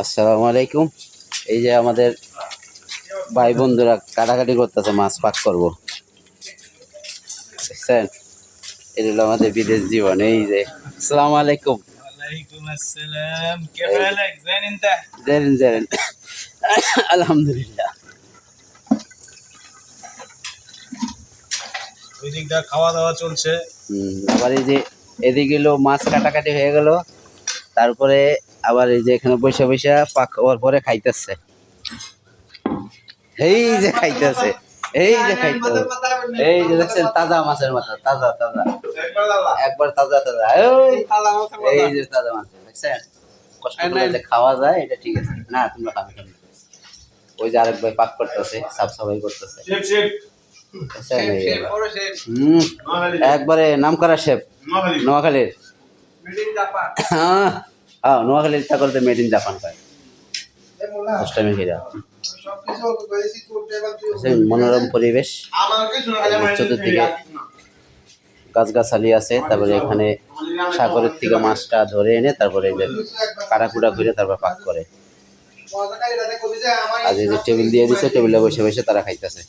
আসসালামু আলাইকুম। এই যে আমাদের ভাই বন্ধুরা কাটাকাটি করতেছে মাছ পাক করব। বুঝছেন? এটা হলো আমাদের বিদেশ জীবন। এই যে আসসালামু আলাইকুম। জেরেন আলহামদুলিল্লাহ। খাওয়া দাওয়া চলছে। আবার এই যে এদিকে মাছ কাটাকাটি হয়ে গেল। তারপরে আবার এই যে এখানে বসে বসে পাক হওয়ার পরে খাইতেছে। এই যে খাইতেছে এই যে খাইতেছে। এই যে দেখছেন তাজা মাছের মাথা তাজা তাজা। একবার তাজা তাজা। এই যে তাজা মাছ দেখছেন? কষ্ট করে যে খাওয়া যায় এটা ঠিক আছে। না তোমরা খাবে ওই যে আরেক ভাই পাক করতেছে সাফ সাফাই করতেছে। একবারে নাম করা শেফ নোয়াখালীর। হ্যাঁ হ্যাঁ নোয়াখালীর তা করতে মেড ইন জাপান পায় ঘিরা মনোরম পরিবেশ। চতুর্দিকে গাছগাছালি আছে তারপরে এখানে সাগরের থেকে মাছটা ধরে এনে তারপরে কাটাকুটা ঘুরে তারপর পাক করে। আর যে টেবিল দিয়ে দিছে টেবিলে বসে বসে তারা খাইতেছে।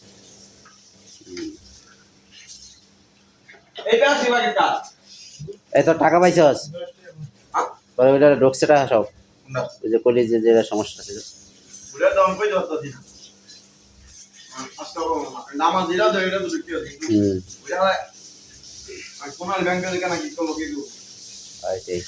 এই তো টাকা পাইছস? পরে ওইটা ঢুকছে টাকা সব? ওই যে কলি যে সমস্যা ছিল। সেই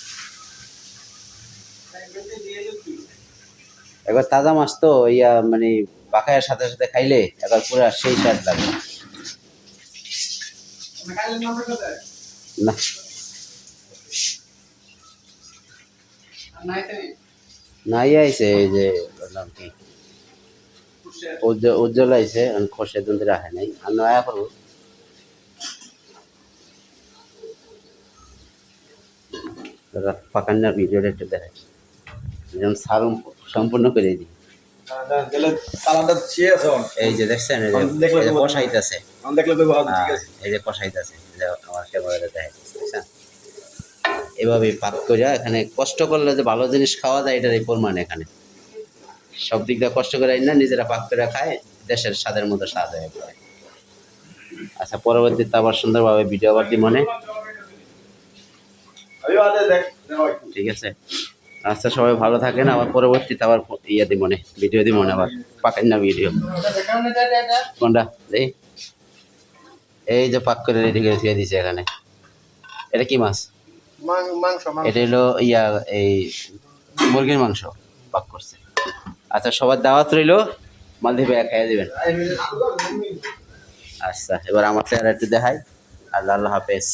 এবার তাজা মাছ তো ইয়া মানে পাখায়ের সাথে সাথে খাইলে এবার পুরো সেই স্বাদ লাগে। না। নাই আইছে এই যে নাম কি উজ্জ্বল আইছে খসে নাই। আর নয়া করব। পাকান্নার ভিডিওটা একটু দেখাই। যেমন সারম সম্পূর্ণ করে দিই। এই যে দেখছেন ভালো হ্যাঁ, এই যে কষাইতেছে। আমার ক্যামেরাটা দেখাই। এভাবে পাক করিয়া এখানে কষ্ট করলে যে ভালো জিনিস খাওয়া যায় এটার এই প্রমাণ এখানে। সব দিক দিয়ে কষ্ট করে না নিজেরা পাক করে খায় দেশের স্বাদের মতো স্বাদ হয়ে পড়ে আচ্ছা পরবর্তীতে আবার সুন্দরভাবে ভিডিও আবার দিই মনে। ঠিক আছে। আচ্ছা সবাই ভালো থাকেন। আবার পরবর্তীতে আবার ইয়ে দিব মনে ভিডিও দিব মনে আবার। পাকেন না ভিডিও কোনটা? এই। যে পাক করে রেডি করে দিয়ে দিছে এখানে। এটা কি মাছ? এটা হলো ইয়া, এই মুরগির মাংস পাক করছে। আচ্ছা সবার দাওয়াত রইল মালদ্বীপে খাইয়ে দেবেন। আচ্ছা এবার আমার চেহারা একটু দেখাই। আল্লাহ আল্লাহ হাফেজ।